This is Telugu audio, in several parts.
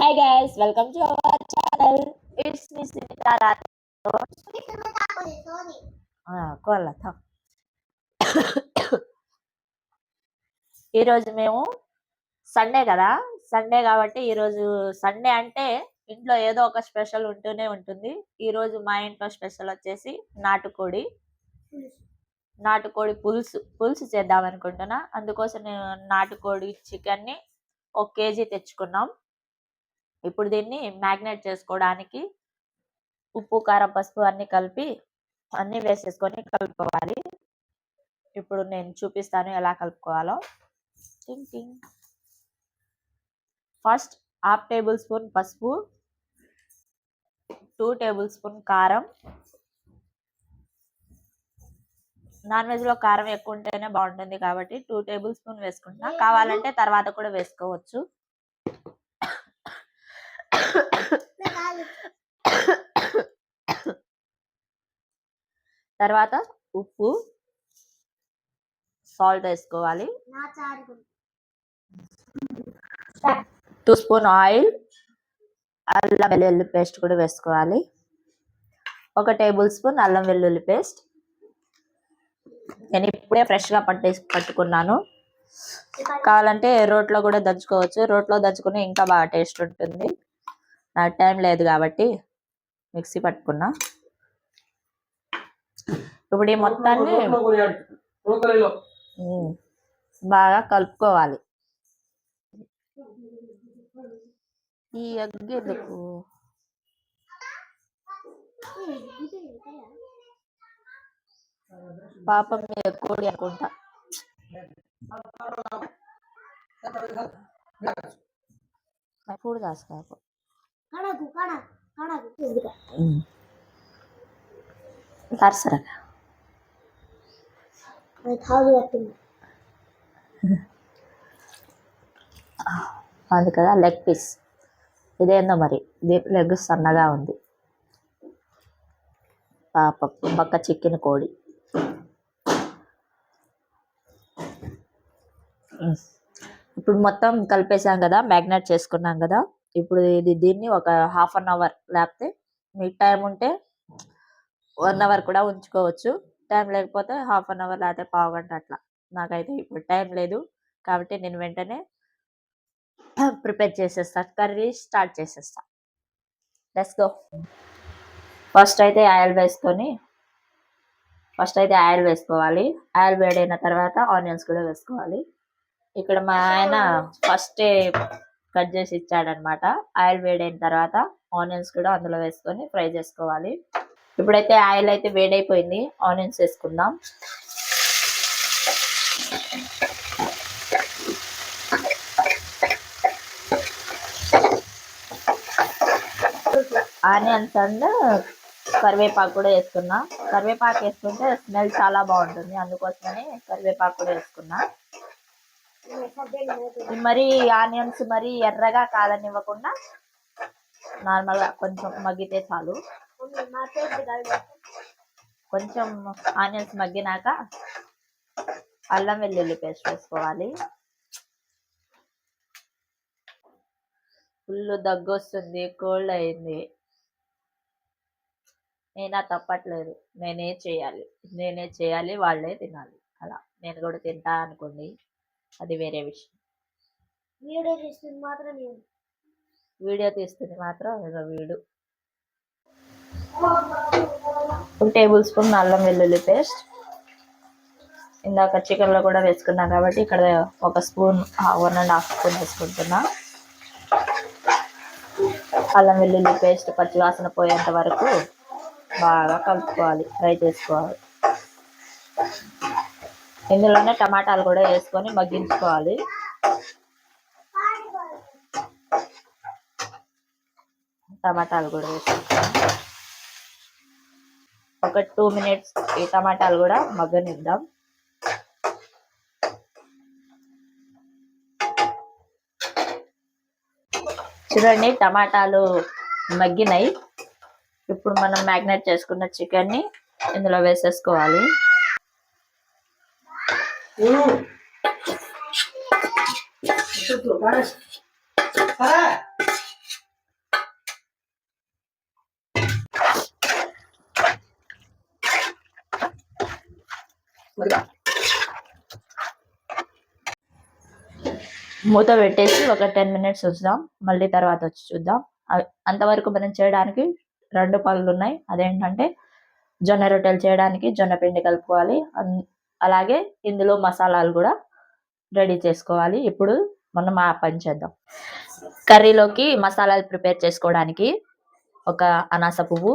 Hi guys welcome to our channel it's me Sitara Kolla ఈరోజు మేము సండే కదా? సండే కాబట్టి ఈరోజు సండే అంటే ఇంట్లో ఏదో ఒక స్పెషల్ ఉంటూనే ఉంటుంది. ఈరోజు మా ఇంట్లో స్పెషల్ వచ్చేసి నాటుకోడి. నాటుకోడి పులుసు పులుసు చేద్దాం అనుకుంటున్నా. అందుకోసం నేను నాటుకోడి చికెన్ని ఒక కేజీ తెచ్చుకున్నాం. ఇప్పుడు దీన్ని మ్యాగ్నేట్ చేసుకోవడానికి ఉప్పు కారం పసుపు అన్ని కలిపి అన్ని వేసేసుకొని కలుపుకోవాలి. ఇప్పుడు నేను చూపిస్తాను ఎలా కలుపుకోవాలో. టింగ్ ఫస్ట్ హాఫ్ టేబుల్ స్పూన్ పసుపు టూ టేబుల్ స్పూన్ కారం. నాన్ వెజ్లో కారం ఎక్కువ ఉంటేనే బాగుంటుంది కాబట్టి టూ టేబుల్ స్పూన్ వేసుకుంటున్నా. కావాలంటే తర్వాత కూడా వేసుకోవచ్చు. తర్వాత ఉప్పు. సాల్ట్ వేసుకోవాలి. Two spoon oil. అల్లం వెల్లుల్లి పేస్ట్ కూడా వేసుకోవాలి. ఒక టేబుల్ స్పూన్ అల్లం వెల్లుల్లి పేస్ట్. నేను ఇప్పుడే ఫ్రెష్గా పట్టేసి పట్టుకున్నాను. కావాలంటే రోట్లో కూడా దంచుకోవచ్చు. రోట్లో దంచుకుని ఇంకా బాగా టేస్ట్ ఉంటుంది. నాకు టైం లేదు కాబట్టి మిక్సీ పట్టుకున్నా. ఇప్పుడు ఈ మొత్తాన్ని బాగా కలుపుకోవాలి. ఈ ఎందుకు? పాపం మీద కోడి అనుకుంటా. అది కదా లెగ్ పీస్ ఇదేందో మరి? లెగ్ సన్నగా ఉంది. పాప బక్క చికెన్ కోడి. ఇప్పుడు మొత్తం కలిపేసాం కదా మ్యాగ్నేట్ చేసుకున్నాం కదా? ఇప్పుడు ఇది దీన్ని ఒక హాఫ్ అన్ అవర్ లేకపోతే మీకు టైం ఉంటే వన్ అవర్ కూడా ఉంచుకోవచ్చు. టైం లేకపోతే హాఫ్ అన్ అవర్ లేకపోతే పావు గంట అట్లా. నాకైతే ఇప్పుడు టైం లేదు కాబట్టి నేను వెంటనే ప్రిపేర్ చేసేస్తా. కర్రీ స్టార్ట్ చేసేస్తా. Let's go. ఫస్ట్ అయితే ఆయిల్ వేసుకొని ఫస్ట్ అయితే ఆయిల్ వేసుకోవాలి. ఆయిల్ వేడైన తర్వాత ఆనియన్స్ కూడా వేసుకోవాలి. ఇక్కడ మా ఆయన ఫస్ట్ కట్ చేసి ఇచ్చాడనమాట. ఆయిల్ వేడైన తర్వాత ఆనియన్స్ కూడా అందులో వేసుకొని ఫ్రై చేసుకోవాలి. ఇప్పుడైతే ఆయిల్ అయితే వేడైపోయింది. ఆనియన్స్ వేసుకుందాం. ఆనియన్స్ అండ్ కరివేపాకు కూడా వేసుకున్నా. కరివేపాకు వేసుకుంటే స్మెల్ చాలా బాగుంటుంది. అందుకోసమని కరివేపాకు కూడా వేసుకున్నా. మరి ఆనియన్స్ మరి ఎర్రగా కాలనివ్వకుండా నార్మల్గా కొంచెం మగ్గితే చాలు. కొంచెం ఆనియన్స్ మగ్గినాక అల్లం వెల్లుల్లి పేస్ట్ వేసుకోవాలి. ఫుల్ దగ్గు వస్తుంది కోల్డ్ అయింది. నేనా తప్పట్లేదు. నేనే చేయాలి. నేనే చేయాలి వాళ్ళే తినాలి. అలా. నేను కూడా తింటా అనుకోండి. అది వేరే విషయం. వీడియో చేస్తుంది మాత్రం నేను వీడియో తీస్తుంది మాత్రం ఇక వీడు. టేబుల్ స్పూన్ అల్లం వెల్లుల్లి పేస్ట్. ఇందాక చికెన్లో కూడా వేసుకున్నా కాబట్టి ఇక్కడ ఒక spoon one and half spoon వేసుకుంటున్నా. అల్లం వెల్లుల్లి పేస్ట్ పచ్చివాసన పోయేంత వరకు బాగా కలుపుకోవాలి ఫ్రై చేసుకోవాలి. ఇందులోనే టమాటాలు కూడా వేసుకొని మగ్గించుకోవాలి. టమాటాలు కూడా వేసుకుంటాం ఒక టూ మినిట్స్ ఈ టమాటాలు కూడా మగ్గనిద్దాం. చూడండి టమాటాలు మగ్గినాయి. ఇప్పుడు మనం మ్యాగ్నేట్ చేసుకున్న చికెన్ని ఇందులో వేసేసుకోవాలి. మూత పెట్టేసి ఒక టెన్ మినిట్స్ వచ్చుదాం మళ్ళీ తర్వాత వచ్చి చూద్దాం. అంతవరకు మనం చేయడానికి రెండు పనులు ఉన్నాయి. అదేంటంటే జొన్న రొట్టెలు చేయడానికి జొన్న పిండి కలుపుకోవాలి. అలాగే ఇందులో మసాలాలు కూడా రెడీ చేసుకోవాలి. ఇప్పుడు మనం ఆ పని చేద్దాం. కర్రీలోకి మసాలాలు ప్రిపేర్ చేసుకోవడానికి ఒక అనాస పువ్వు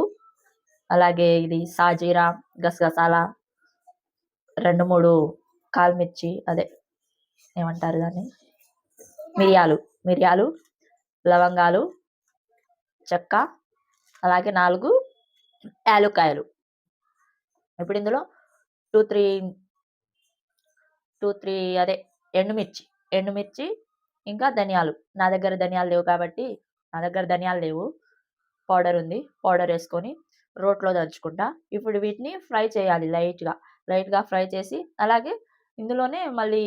అలాగే ఇది సాజీరా గసగసాల రెండు మూడు కాల్మిర్చి అదే ఏమంటారు దాన్ని? మిరియాలు మిరియాలు లవంగాలు చెక్క అలాగే నాలుగు యాలుకాయలు ఇప్పుడు ఇందులో టూ త్రీ టూ త్రీ అదే ఎండుమిర్చి. ఎండుమిర్చి ఇంకా ధనియాలు. నా దగ్గర ధనియాలు లేవు కాబట్టి నా దగ్గర ధనియాలు లేవు. పౌడర్ ఉంది. పౌడర్ వేసుకొని రోట్లో దంచుకుంటా. ఇప్పుడు వీటిని ఫ్రై చేయాలి లైట్గా. లైట్గా ఫ్రై చేసి అలాగే ఇందులోనే మళ్ళీ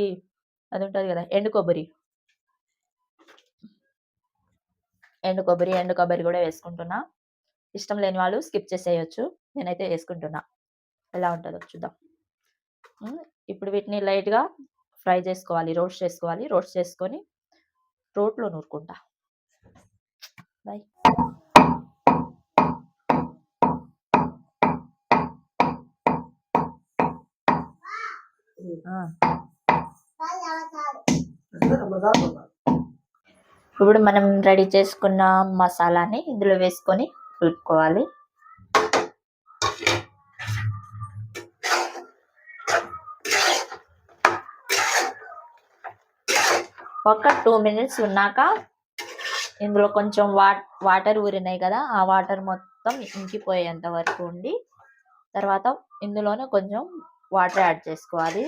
అది ఉంటుంది కదా ఎండు కొబ్బరి. ఎండు కొబ్బరి ఎండు కొబ్బరి కూడా వేసుకుంటున్నా. ఇష్టం లేని వాళ్ళు స్కిప్ చేసేయచ్చు. నేనైతే వేసుకుంటున్నా. ఎలా ఉంటుందో చూద్దాం. ఇప్పుడు వీటిని లైట్గా ఫ్రై చేసుకోవాలి రోస్ట్ చేసుకోవాలి. రోస్ట్ చేసుకొని రోట్లో నూరుకుంటా. బాయ్. ఇప్పుడు మనం రెడీ చేసుకున్న మసాలాని ఇందులో వేసుకొని కలుపుకోవాలి. ఒక టూ మినిట్స్ ఉన్నాక ఇందులో కొంచెం వాట్ వాటర్ ఊరినాయి కదా ఆ వాటర్ మొత్తం ఇంకిపోయేంత వరకు ఉండి తర్వాత ఇందులోనే కొంచెం వాటర్ యాడ్ చేసుకోవాలి.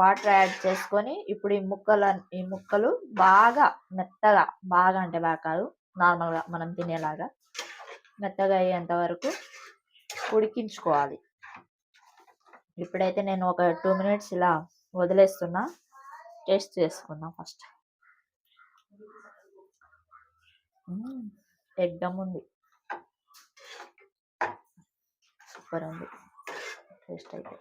వాటర్ యాడ్ చేసుకొని ఇప్పుడు ఈ ముక్కలు ఈ ముక్కలు బాగా మెత్తగా బాగా అంటే బాగా కాదు నార్మల్గా మనం తినేలాగా మెత్తగా అయ్యేంత వరకు ఉడికించుకోవాలి. ఇప్పుడైతే నేను ఒక టూ మినిట్స్ ఇలా వదిలేస్తున్నా. టేస్ట్ చేసుకుందాం ఫస్ట్ ఎగ్దమ్ ఉంది సూపర్ ఉంది టేస్ట్ అయితే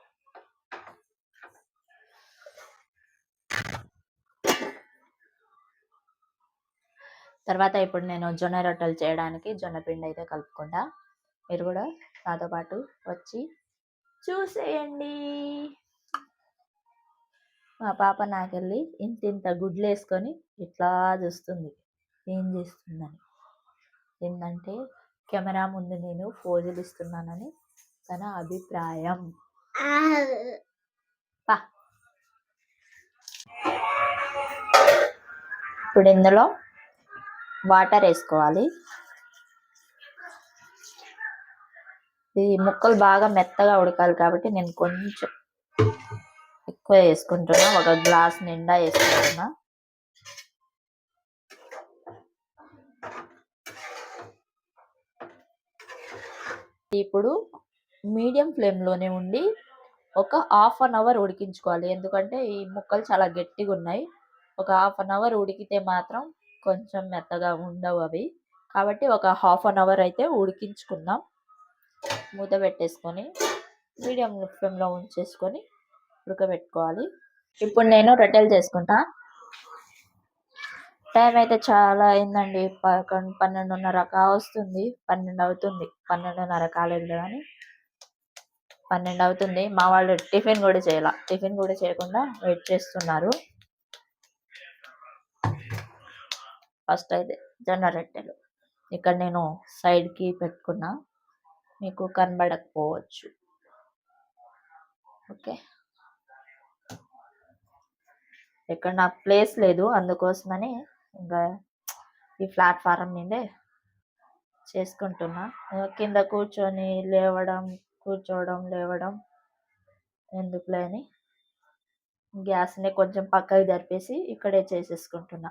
తర్వాత ఇప్పుడు నేను జొన్న రొట్టెలు చేయడానికి జొన్న పిండి అయితే కలుపుకుంటా. మీరు కూడా నాతో పాటు వచ్చి చూసేయండి. మా పాప నాకెళ్ళి ఇంత ఇంత గుడ్లు వేసుకొని ఇట్లా చూస్తుంది. ఏం చేస్తుందని. ఏంటంటే కెమెరా ముందు నేను ఫోజులు ఇస్తున్నానని తన అభిప్రాయం. పా. ఇప్పుడు ఇందులో వాటర్ వేసుకోవాలి. ఈ ముక్కలు బాగా మెత్తగా ఉడకాలి కాబట్టి నేను కొంచెం ఎక్కువ వేసుకుంటున్నా ఒక గ్లాస్ నిండా వేసుకుంటున్నా. ఇప్పుడు మీడియం ఫ్లేమ్లోనే ఉండి ఒక హాఫ్ అన్ అవర్ ఉడికించుకోవాలి. ఎందుకంటే ఈ ముక్కలు చాలా గట్టిగా ఉన్నాయి. ఒక హాఫ్ అన్ అవర్ ఉడికితే మాత్రం కొంచెం మెత్తగా ఉండవు అవి. కాబట్టి ఒక హాఫ్ అన్ అవర్ అయితే ఉడికించుకుందాం. మూత పెట్టేసుకొని మీడియం ఫ్లేమ్లో ఉంచేసుకొని ఉడకబెట్టుకోవాలి. ఇప్పుడు నేను రొట్టెలు చేసుకుంటా. టైం అయితే చాలా అయిందండి. పదకొండు పన్నెండున్నర కావస్తుంది పన్నెండు అవుతుంది. పన్నెండున్నర కాలేదు కానీ పన్నెండు అవుతుంది. మా వాళ్ళు టిఫిన్ కూడా చేయాల. టిఫిన్ కూడా చేయకుండా వెయిట్ చేస్తున్నారు. ఫస్ట్ అయితే జొన్న రొట్టెలు. ఇక్కడ నేను సైడ్కి పెట్టుకున్నా. మీకు కనబడకపోవచ్చు. ఓకే. ఇక్కడ నాకు ప్లేస్ లేదు అందుకోసమని ఇంకా ఈ ప్లాట్ఫారం మీదే చేసుకుంటున్నా. కింద కూర్చొని లేవడం కూర్చోవడం లేవడం ఎందుకులే అని గ్యాస్ని కొంచెం పక్కకి జరిపేసి ఇక్కడే చేసేసుకుంటున్నా.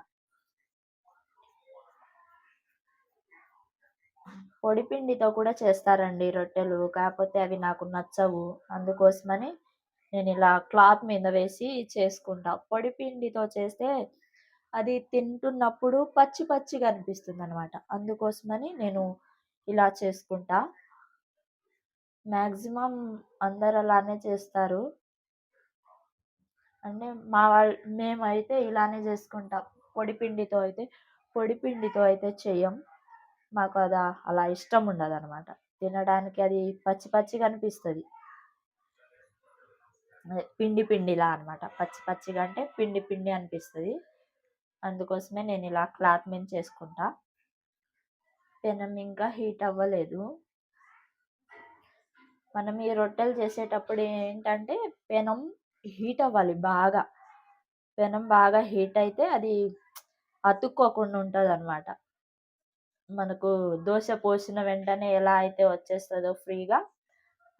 పొడి పిండితో కూడా చేస్తారండి రొట్టెలు కాకపోతే అవి నాకు నచ్చవు. అందుకోసమని నేను ఇలా క్లాత్ మీద వేసి చేసుకుంటా. పొడిపిండితో చేస్తే అది తింటున్నప్పుడు పచ్చి పచ్చిగా అనిపిస్తుంది అనమాట అందుకోసమని నేను ఇలా చేసుకుంటా. మ్యాక్సిమం అందరు అలానే చేస్తారు. అంటే మా వాళ్ళు మేమైతే ఇలానే చేసుకుంటాం. పొడిపిండితో అయితే పొడి పిండితో అయితే చెయ్యం మాకు అది అలా ఇష్టం ఉండదు అనమాట తినడానికి అది పచ్చి పచ్చిగా అనిపిస్తుంది. పిండి పిండిలా అనమాట పచ్చి పచ్చిగా అంటే పిండి పిండి అనిపిస్తుంది. అందుకోసమే నేను ఇలా క్లాత్ మీద చేసుకుంటా. పెనం ఇంకా హీట్ అవ్వలేదు. మనం ఈ రొట్టెలు చేసేటప్పుడు ఏంటంటే పెనం హీట్ అవ్వాలి బాగా. పెనం బాగా హీట్ అయితే అది అతుక్కోకుండా ఉంటుంది అనమాట మనకు దోశ పోసిన వెంటనే ఎలా అయితే వచ్చేస్తుందో ఫ్రీగా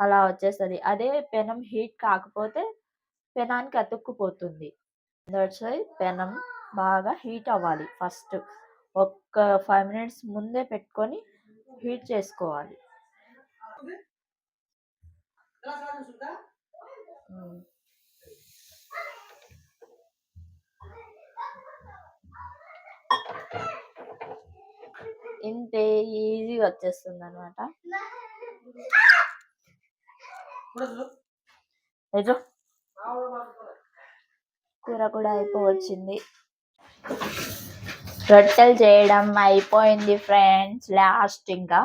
అలా వచ్చేస్తుంది. అదే పెనం హీట్ కాకపోతే పెనానికి అతుక్కుపోతుంది. దట్స్ వై పెనం బాగా హీట్ అవ్వాలి ఫస్ట్. ఒక్క ఫైవ్ మినిట్స్ ముందే పెట్టుకొని హీట్ చేసుకోవాలి. Hmm. ఇంతే ఈజీగా వచ్చేస్తుంది అనమాట ఏజో? కూర కూడా అయిపోవచ్చింది. రొట్టెలు చేయడం అయిపోయింది ఫ్రెండ్స్ లాస్ట్ ఇంకా.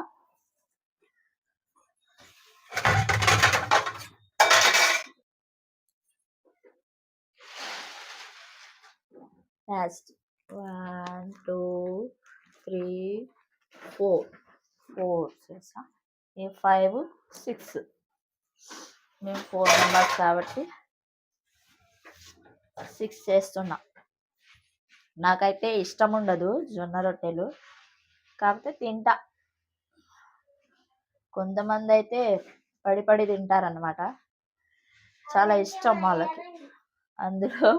Last one two three four four చేసా ఈ ఫైవ్ సిక్స్ మేము ఫోర్ మెంబర్స్ కాబట్టి సిక్స్ చేస్తున్నా. నాకైతే ఇష్టం ఉండదు జొన్న రొట్టెలు. కాకపోతే తింటా. కొంతమంది అయితే పడి పడి తింటారనమాట చాలా ఇష్టం వాళ్ళకి. అందులో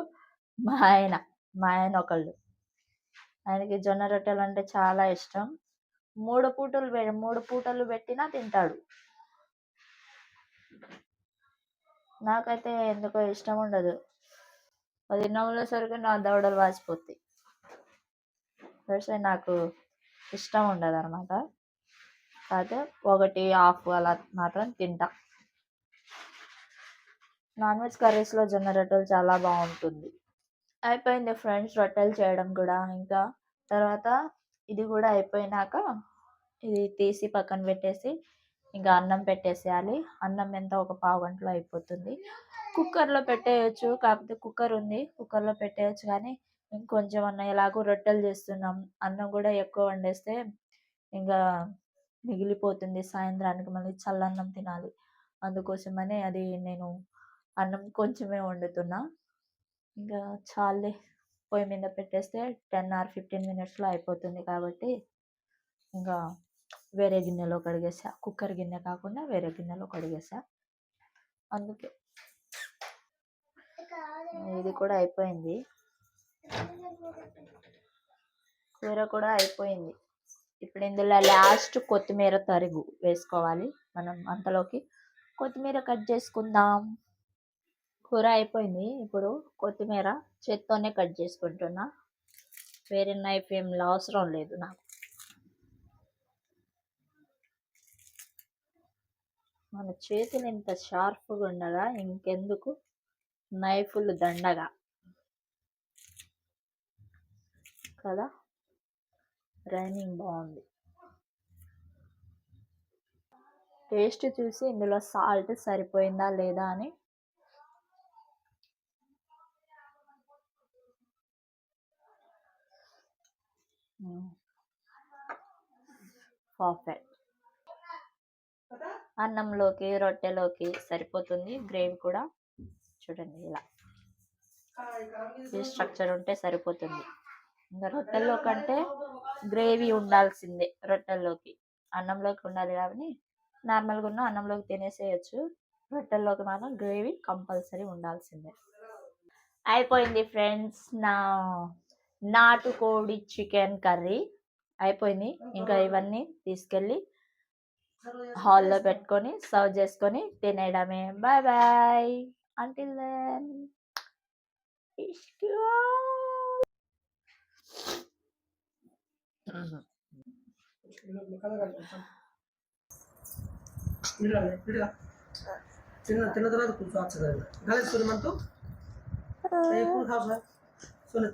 మా ఆయన మా ఆయన ఒకళ్ళు. ఆయనకి జొన్న రొట్టెలు అంటే చాలా ఇష్టం. మూడు పూటలు మూడు పూటలు పెట్టినా తింటాడు. నాకైతే ఎందుకో ఇష్టం ఉండదు. అది నవ్వులేసరికి నా దవడలు వాసిపోతాయి. ఫస్ట్ నాకు ఇష్టం ఉండదు అనమాట అయితే ఒకటి హాఫ్ అలా మాత్రం తింటా. నాన్ వెజ్ కర్రీస్లో జొన్న రొట్టెలు చాలా బాగుంటుంది. అయిపోయింది ఫ్రెండ్స్ రొట్టెలు చేయడం కూడా. ఇంకా తర్వాత ఇది కూడా అయిపోయినాక ఇది తీసి పక్కన పెట్టేసి ఇంకా అన్నం పెట్టేసేయాలి. అన్నం ఎంత? ఒక పావు గంటలో అయిపోతుంది. కుక్కర్లో పెట్టేయచ్చు కాకపోతే కుక్కర్ ఉంది. కుక్కర్లో పెట్టేయచ్చు కానీ ఇంకొంచెం అన్న ఎలాగో రొట్టెలు చేస్తున్నాం. అన్నం కూడా ఎక్కువ వండేస్తే ఇంకా మిగిలిపోతుంది. సాయంత్రానికి మళ్ళీ చల్లన్నం తినాలి. అందుకోసమనే అది నేను అన్నం కొంచెమే వండుతున్నా. ఇంకా చాలే. పొయ్యి మీద పెట్టేస్తే టెన్ ఆర్ ఫిఫ్టీన్ మినిట్స్లో అయిపోతుంది కాబట్టి ఇంకా వేరే గిన్నెలో కడిగేసా. కుక్కర్ గిన్నె కాకుండా వేరే గిన్నెలో కడిగేసా. అందుకే. ఇది కూడా అయిపోయింది. కూర కూడా అయిపోయింది. ఇప్పుడు ఇందులో లాస్ట్ కొత్తిమీర తరుగు వేసుకోవాలి. మనం అంతలోకి కొత్తిమీర కట్ చేసుకుందాం. కూర అయిపోయింది. ఇప్పుడు కొత్తిమీర చేత్తోనే కట్ చేసుకుంటున్నా. వేరే నైఫ్ ఏం అవసరం లేదు నాకు. మన చేతులు ఇంత షార్ప్గా ఉండగా ఇంకెందుకు? నైఫులు దండగా. కదా? రైనింగ్ బాగుంది టేస్ట్ చూసి ఇందులో సాల్ట్ సరిపోయిందా లేదా అని పర్ఫెక్ట్. అన్నంలోకి రొట్టెలోకి సరిపోతుంది. గ్రేవీ కూడా చూడండి ఇలా. ఈ స్ట్రక్చర్ ఉంటే సరిపోతుంది. ఇంకా రొట్టెల్లో కంటే గ్రేవీ ఉండాల్సిందే రొట్టెల్లోకి. అన్నంలోకి ఉండాలి కాబట్టి నార్మల్గా ఉన్న అన్నంలోకి తినేసేయచ్చు. రొట్టెల్లోకి మాత్రం గ్రేవీ కంపల్సరీ ఉండాల్సిందే. అయిపోయింది ఫ్రెండ్స్ నా నాటుకోడి చికెన్ కర్రీ అయిపోయింది. ఇంకా ఇవన్నీ తీసుకెళ్ళి హాల్లో పెట్టుకొని సర్వ్ చేసుకొని తినేయడమే బాయ్ బాయ్ అంటిల్ దెన్ ఇట్లా ఇటుగా తిన్న తిన్న తర్వాత కూర్చోవచ్చు కదా గలేదు సూర్యమంతు కూర్చో సార్ సూర్య